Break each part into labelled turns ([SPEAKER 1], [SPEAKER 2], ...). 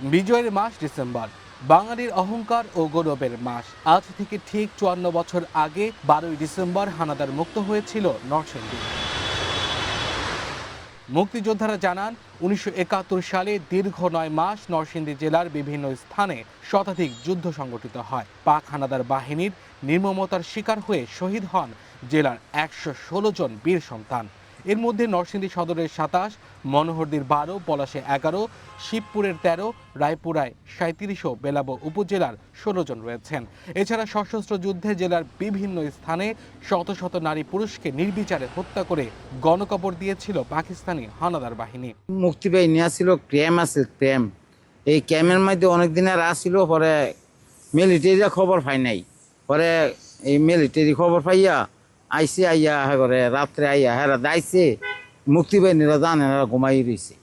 [SPEAKER 1] বিজয়ের মাস ডিসেম্বর। বাঙালির অহংকার ও গৌরবের মাস। আজ থেকে ঠিক চুয়ান্ন বছর আগে বারোই ডিসেম্বর হানাদার মুক্ত হয়েছিল নরসিংদী। মুক্তিযোদ্ধারা জানান, উনিশশো একাত্তর সালে দীর্ঘ নয় মাস নরসিংদী জেলার বিভিন্ন স্থানে শতাধিক যুদ্ধ সংগঠিত হয়। পাক হানাদার বাহিনীর নির্মমতার শিকার হয়ে শহীদ হন জেলার একশো ষোলো জন বীর সন্তান। এর মধ্যে নরসিংদী সদরের সাতাশ, মনোহরদীর বারো, পলাশে এগারো, শিবপুরের তেরো, রায়পুরায় সাঁত্রিশ ও বেলাবো উপজেলার ষোলো জন রয়েছেন। এছাড়া সশস্ত্র যুদ্ধে জেলার বিভিন্ন স্থানে শত শত নারী পুরুষকে নির্বিচারে হত্যা করে গণকবর দিয়েছিল পাকিস্তানি হানাদার বাহিনী।
[SPEAKER 2] মুক্তি বাহিনী আসছিল ক্যাম্প আছে ক্যাম্প এই ক্যাম্পের মধ্যে অনেক দিনের আসছিল পরে মিলিটারিরা খবর পাই নাই। পরে এই মিলিটারি খবর পাইয়া আইসে আইয়া হ্যাঁ করে রাত্রে আইয়া হ্যাঁ দাইছে মুক্তি বাহিনীরা জানে না ঘুমাই রয়েছে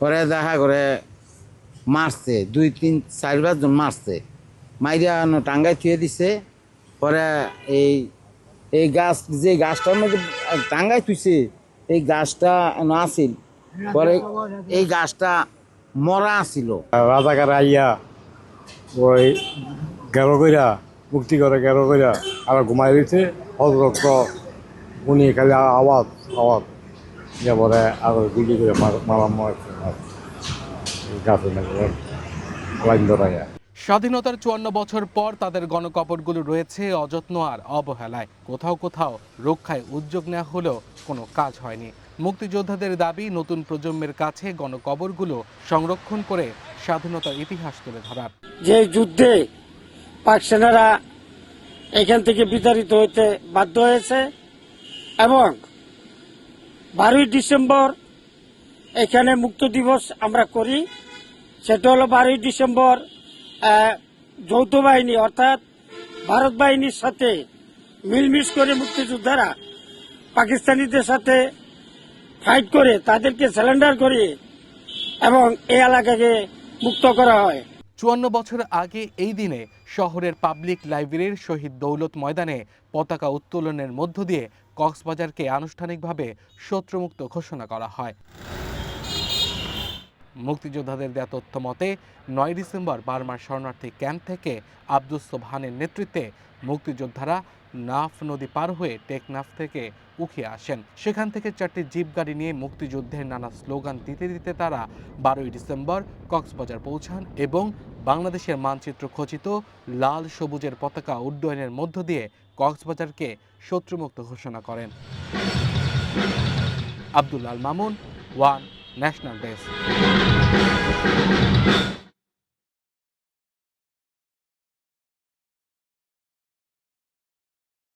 [SPEAKER 2] পরে দেখা করে মারছে, দুই, তিন, চার পাঁচজন মারছে। মাইরা টাঙ্গাই থুয়ে দিছে, পরে এই এই গাছ, যে গাছটার মধ্যে টাঙ্গাই থুইছে, এই গাছটা না আছিল, পরে এই গাছটা মরা আছিল।
[SPEAKER 3] রাজাকার আইয়া ওই গেরো কইরা, মুক্তি করে গেরো কইরা আর ঘুমাই দিচ্ছে হজরত উনি খালি আওয়াজ আওয়াজ। ইয়ে পরে আর গুলি করে মার- লাইন ধরাইয়া।
[SPEAKER 1] স্বাধীনতার চুয়ান্ন বছর পর তাদের গণকবরগুলো রয়েছে অযত্ন আর অবহেলায়। কোথাও কোথাও রক্ষায় উদ্যোগ নেওয়া হলেও কোনো কাজ হয়নি। মুক্তিযোদ্ধাদের দাবি নতুন প্রজন্মের কাছে গণকবরগুলো সংরক্ষণ করে স্বাধীনতার ইতিহাস তুলে ধরার।
[SPEAKER 4] যে যুদ্ধে পাক সেনারা এখান থেকে বিতাড়িত হইতে বাধ্য হয়েছে এবং বারোই ডিসেম্বর এখানে মুক্ত দিবস আমরা করি। সেটা হলো বারোই ডিসেম্বর যৌথ বাহিনী অর্থাৎ ভারত বাহিনীর সাথে মিলমিশ করে মুক্তিযোদ্ধারা পাকিস্তানিদের সাথে ফাইট করে, তাদেরকে স্যালেন্ডার করিয়ে এবং এই এলাকাকে মুক্ত করা হয়।
[SPEAKER 1] চুয়ান্ন বছর আগে এই দিনে শহরের পাবলিক লাইব্রেরির শহীদ দৌলত ময়দানে পতাকা উত্তোলনের মধ্য দিয়ে কক্সবাজারকে আনুষ্ঠানিকভাবে শত্রুমুক্ত ঘোষণা করা হয়। মুক্তিযোদ্ধাদের দেয়া তথ্য মতে, নয় ডিসেম্বর বার্মার শরণার্থী ক্যাম্প থেকে আব্দুস সোবহানের নেতৃত্বে মুক্তিযোদ্ধারা নাফ নদী পার হয়ে টেকনাফ থেকে উঠে আসেন। সেখান থেকে চারটি জিপ গাড়ি নিয়ে মুক্তিযুদ্ধের নানা স্লোগান দিতে দিতে তারা বারোই ডিসেম্বর কক্সবাজার পৌঁছান এবং বাংলাদেশের মানচিত্র খচিত লাল সবুজের পতাকা উড্ডয়নের মধ্য দিয়ে কক্সবাজারকে শত্রুমুক্ত ঘোষণা করেন। Abdullah Al Mamun, one national desk.